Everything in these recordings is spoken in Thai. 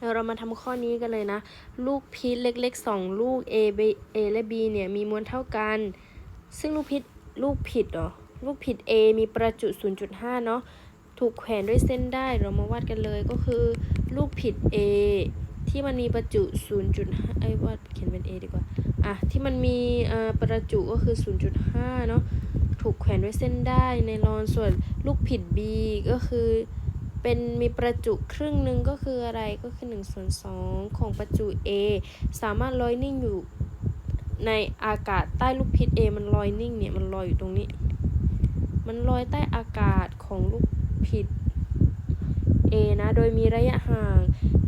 เดี๋ยวเรามาทำข้อนี้กันเลยนะ ลูกพีชเล็กๆ 2 ลูก A B A และ B เนี่ยมีมวลเท่ากัน ซึ่งลูกพีชลูกผิดเหรอ ลูกผิด A มีประจุ 0.5 เนาะถูกแขวนด้วยเส้นได้เรามาวาดกันเลยก็คือ ลูกผิด A ที่มันมีประจุ 0.5ไอ้วาดเขียนเป็น A ดีกว่า อะ ที่มันมีเอ่อประจุก็คือ 0.5 เนาะถูกแขวนด้วยเส้นได้ในรอนส่วนลูกผิด B ก็คือ เป็นมีประจุครึ่งหนึ่งก็คืออะไรก็คือ1ส่วน2ของประจุ A สามารถลอยนิ่งอยู่ในอากาศใต้ลูกพิษ A มันลอยนิ่งเนี่ยมันลอยอยู่ตรงนี้ มันลอยใต้อากาศของลูกพิษ A นะ โดยมีระยะห่าง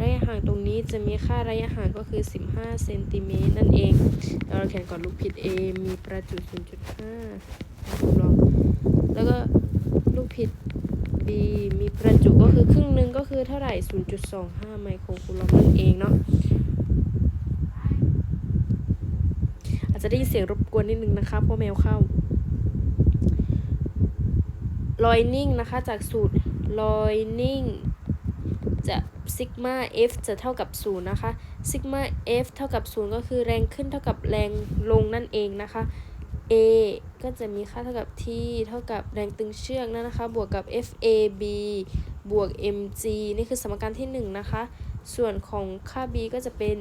ระยะห่างตรงนี้จะมีค่าระยะห่างก็คือ 15 เซนติเมตรนั่นเองเราเขียนก่อนลูกพิษ A มีประจุ 0.5ลองแล้วก็ลูกพิษ B มีประจุก็คือครึ่งหนึ่งก็คือเท่าไหร่ 0.25 ไมโครคูลอมนั่นเองเนาะ อาจจะได้ยินเสียงรบกวนนิดนึงนะคะเพราะแมวเข้า ลอยนิ่งนะคะจากสูตรลอยนิ่งจะซิกมา F จะเท่ากับ 0 นะคะ ซิกมา F เท่ากับ 0 ก็คือแรงขึ้นเท่ากับแรงลงนั่นเองนะคะ A ก็จะมีค่าเท่ากับ T เท่ากับแรงตึงเชือกนั่นนะคะ บวกกับ FAB บวก mg นี่คือสมการที่ 1 นะคะ ส่วนของค่า b ก็จะเป็น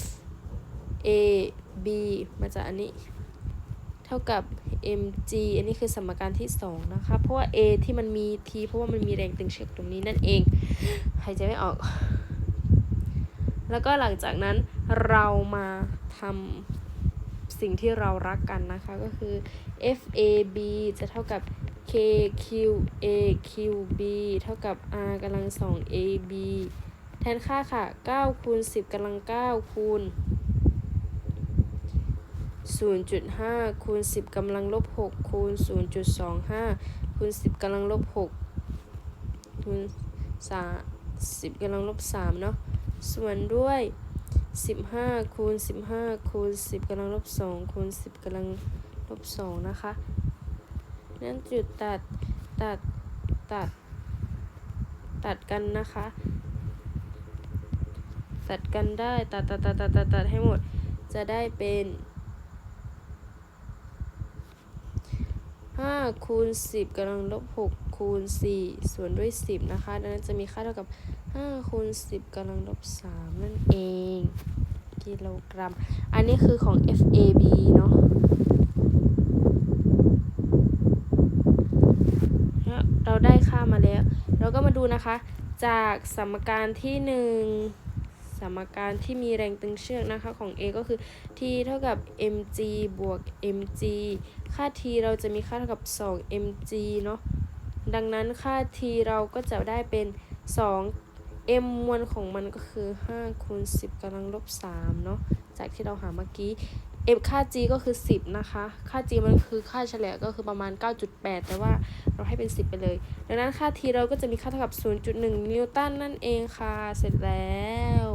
FAB มาจากอันนี้ เท่ากับ mg อันนี้คือสมการที่ 2 นะคะ เพราะว่า A ที่มันมี T เพราะว่ามันมีแรงตึงเชือกตรงนี้นั่นเองหายใจไม่ออก แล้วก็หลังจากนั้นเรามาทำ สิ่งที่เรารักกันนะคะ ก็คือ FAB จะเท่ากับ KQAQB เท่ากับ R กำลัง 2AB แทนค่าค่ะ 9 คูณ 10กำลัง 9 คูณ 0.5 คูณ 10กำลังลบ 6 คูณ 0.25 คูณ 10กำลังลบ 6 คูณ3 10กำลังลบ 3 เนาะส่วนด้วย 15คูณ15คูณ10กำลังลบ2คูณ10กำลังลบ2นะคะนั่นจุดตัดตัดตัด ตัดกันนะคะ ตัดกันได้ตัดตัดตัดตัดตัดตัดให้หมดจะได้เป็น5คูณ10กำลังลบ6คูณ4ส่วนด้วย 10 นะคะ ดังนั้นจะมีค่าเท่ากับ5คูณ10กำลังลบ3นั่นเอง กิโลกรัม อันนี้คือของ FAB เนาะเราได้ค่ามาแล้ว เราก็มาดูนะคะ จากสมการที่ 1 สมการที่มีแรงตึงเชือกนะคะของ A ก็คือ T เท่ากับ mg บวก mg ค่า T เราจะมีค่าเท่ากับ 2 mg เนาะ ดังนั้นค่า T เราก็จะได้เป็น 2 m มวลของมันก็คือ5คูณ10กำลังลบ3เนาะจากที่เราหาเมื่อกี้ m ค่า g ก็คือ 10 นะคะ ค่า g มันคือค่าเฉลี่ยก็คือประมาณ 9.8 แต่ว่าเราให้เป็น 10 ไปเลย ดังนั้นค่า t เราก็จะมีค่าเท่ากับ 0.1 นิวตันนั่นเองค่ะ เสร็จแล้ว